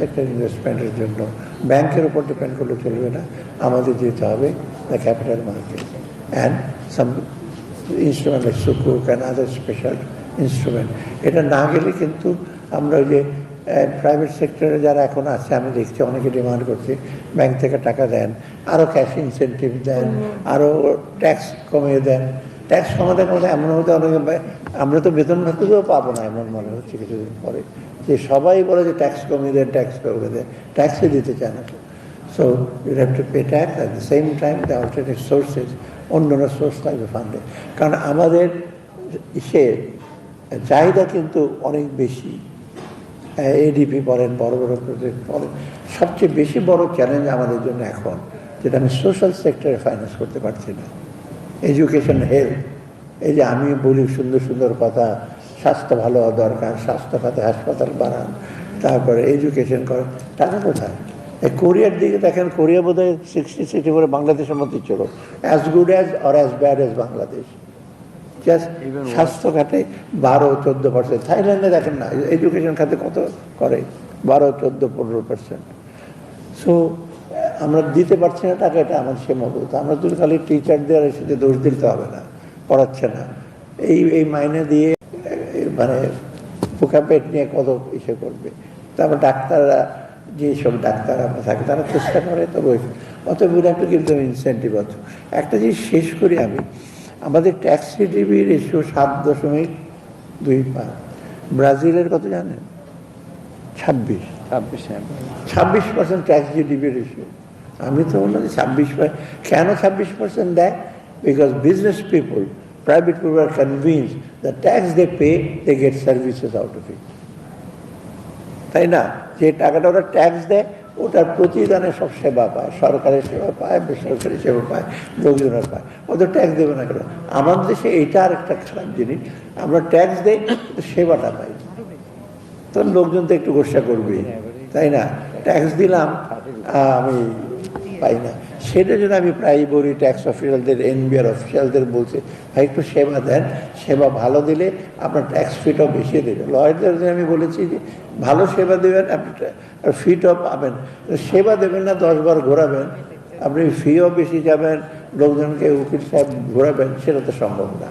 Sector ইনভেস্টমেন্টের জন্য ব্যাংকের উপর ডিপেন্ড করলে চলবে না। আমাদের যেতে হবে the capital market and some instrument like সুকুক and other special instrument এটা না গেলে কিন্তু আমরা ওই যে প্রাইভেট সেক্টরে যারা এখন আছে আমি দেখছি অনেকে ডিমান্ড করছে ব্যাংক থেকে টাকা দেন আরও ক্যাশ ইনসেন্টিভ দেন আরও ট্যাক্স কমিয়ে দেন। ট্যাক্স কমাতে কমাতে এমন হতে অনেকে আমরা তো বেতন ভাতাও পাবো না, এমন মনে হচ্ছে কিছুদিন পরে। যে সবাই বলে যে ট্যাক্স কমিয়ে দেন ট্যাক্স কমিয়ে দেন ট্যাক্সই দিতে চায় না so you have to pay tax at the same time the alternative sources অন্য সোর্স থাকবে ফান্ডে কারণ আমাদের সে চাহিদা কিন্তু অনেক বেশি। এডিপি বলেন, বড় বড় প্রজেক্ট বলেন, সবচেয়ে বেশি বড় চ্যালেঞ্জ আমাদের জন্য এখন, যেটা আমি সোশ্যাল সেক্টরে ফাইন্যান্স করতে পারছি না। এডুকেশন হেলথ এই যে আমি বলি সুন্দর সুন্দর কথা স্বাস্থ্য ভালো হওয়া দরকার স্বাস্থ্য খাতে হাসপাতাল বানান তারপরে এডুকেশন করেন টাকা কোথায়? এই কোরিয়ার দিকে দেখেন কোরিয়া বোধ হয় সিক্সটি সিক্সটি করে বাংলাদেশের মধ্যে ছিল as good as or as bad as Bangladesh just স্বাস্থ্য খাতে বারো চোদ্দ পার্সেন্ট থাইল্যান্ডে দেখেন না এডুকেশন খাতে কত করে? বারো চোদ্দ পনেরো পার্সেন্ট সো আমরা দিতে পারছি না টাকা এটা আমার সীমাবদ্ধ আমরা তো খালি টিচারদের সাথে দোষ দিতে হবে না। পড়াচ্ছে না। এই এই মাইনে দিয়ে মানে পোকা পেট নিয়ে কত ইসে করবে। তারপর ডাক্তাররা যেসব ডাক্তার আমরা থাকে তারা চেষ্টা করে তবে অত একটু কিন্তু ইনসেন্টিভ অত। একটা জিনিস শেষ করি আমি আমাদের ট্যাক্স রিটিভি রেশিও সাত দশমিক দুই পাঁচ। ব্রাজিলের কত জানেন? ছাব্বিশ। ছাব্বিশ ছাব্বিশ পার্সেন্ট ট্যাক্স জিডিপি রেশিও আমি তো বললাম ছাব্বিশ কেন ছাব্বিশ পার্সেন্ট দেয়? Because business people private people are convince the tax they pay they get services out of it তাই না? যে টাকাটা ওরা ট্যাক্স দেয় ওটার প্রতিদানে সব সেবা পায়, সরকারের সেবা পায়, বেসরকারি সেবা পায় লোকজনের পায়। ওদের ট্যাক্স দেবে না কেন? আমাদের দেশে এইটা আর একটা খারাপ জিনিস, আমরা ট্যাক্স দেই সেবাটা পাই। তো লোকজন তো একটু গোসা করবে তাই না? ট্যাক্স দিলাম আমি পাই না। সেটা জন্য আমি প্রায় বলি ট্যাক্স অফিসিয়ালদের এনবিআর অফিসিয়ালদের বলছে, ভাই, একটু সেবা দেন। সেবা ভালো দিলে আপনার ট্যাক্স ফিটাও বেশি দেবে। লয়ারদের আমি বলেছি যে, ভালো সেবা দেবেন, আপনি ফিটও পাবেন। সেবা দেবেন না দশবার ঘোরাবেন। আপনি ফিও বেশি যাবেন, লোকজনকে উকিল সাহেব ঘোরাবেন, সেটা তো সম্ভব না।